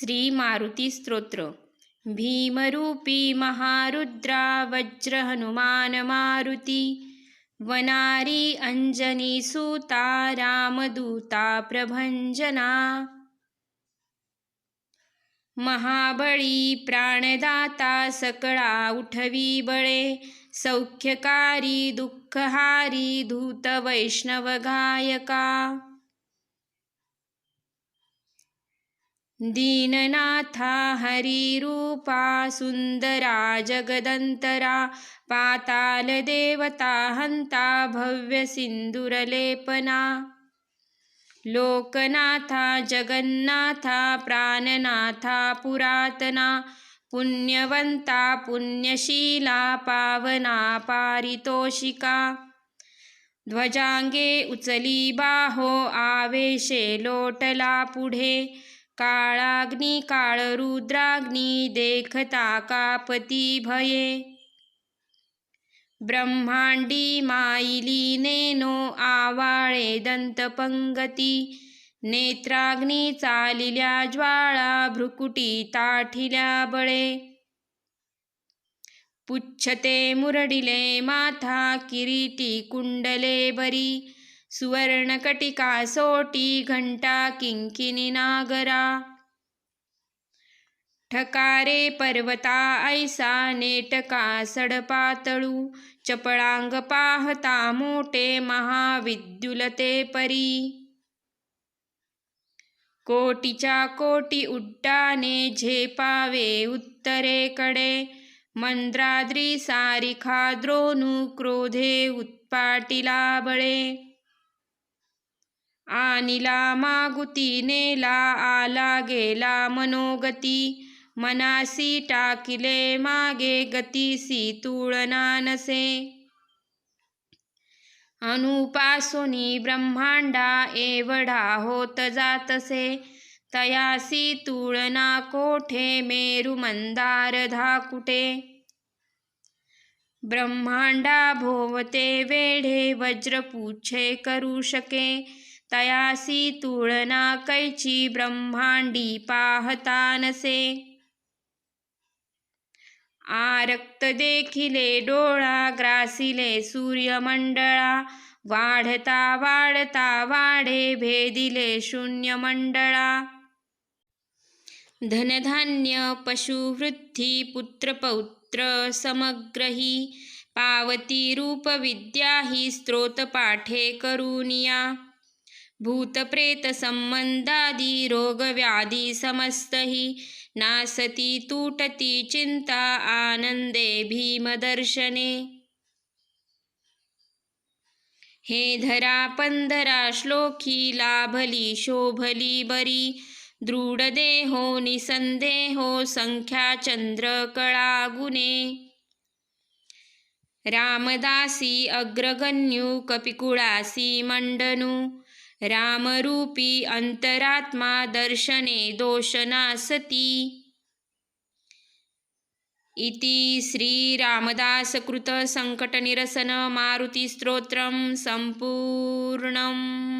श्री मारुती स्तोत्र। भीमरूपी महारुद्रा वज्र हनुमान मारुती वनारी अंजनी सुता रामदूता प्रभंजना महाबळी प्राणदाता सकळा उठवी बळे। सौख्यकारी दुःखहारी धूत वैष्णव गायका। दीननाथा हरिरूपा सुन्दरा जगदंतरा पातालदेवता हन्ता हंता भव्य सिंदूरलेपना लोकनाथा जगन्नाथा प्राणनाथा पुरातना पुण्यवंता पुण्यशीला पावना पारितोषिका। ध्वजाङ्गे उचली बाहो आवेशे लोटला पुढे। काळाग्नी काळरुद्राग्नी देखता कापती भये। ब्रह्मांडी माईली नेनो आवाळे दंतपंगती। नेत्राग्नी चालिल्या ज्वाळा भ्रुकुटी ताठिल्या बळे। पुच्छते मुरडिले माथा किरीटी कुंडले बरी। सुवर्णकटिका सोटी घंटा किंकिनी नागरा। ठकारे पर्वता ऐसा नेटका सडपातळू चपळांग पाहता मोठे महाविद्युलते परी। कोटीच्या कोटी उड्डाने झेपावे उत्तरेकडे मंद्राद्री सारिखा द्रोणू क्रोधे उत्पाटिला बळे। आणिला मागुती नेला आला गेला मनोगती. मनासी टाकिले मागे गतीसी तुळना नसे अनुपासोनी ब्रह्मांडा एवढा होत जातसे. तयासी तुळना कोठे मेरू मंदार धाकुटे ब्रह्मांडा भोवते वेढे वज्रपुच्छे करू शके. तयासी तुळना कैची ब्रह्मांडी पाहता नसे आरक्त देखिले डोळा ग्रासिले सूर्यमंडळा वाढता वाढता वाढे भेदिले शून्य मंडळा धनधान्य पशुवृद्धी पुत्रपौत्र समग्रही पावती रूप विद्या ही स्त्रोतपाठे करूनिया करुनिया. भूतप्रेत संबंधादी रोग व्याधी समस्तही नासती आनन्दे चिंता आनंदे भीमदर्शने। हे धरा पंधरा श्लोकी लाभली शोभली बरी दृढ देहो निसंदेहो संख्या चंद्र कळा गुणे रामदासी अग्रगण्यू कपिकुळासी मंडनू रामरूपी अंतरात्मा दर्शने दोषनासती। इति श्रीरामदासकृतसङ्कटनिरसनमारुतिस्तोत्रं सम्पूर्णम्।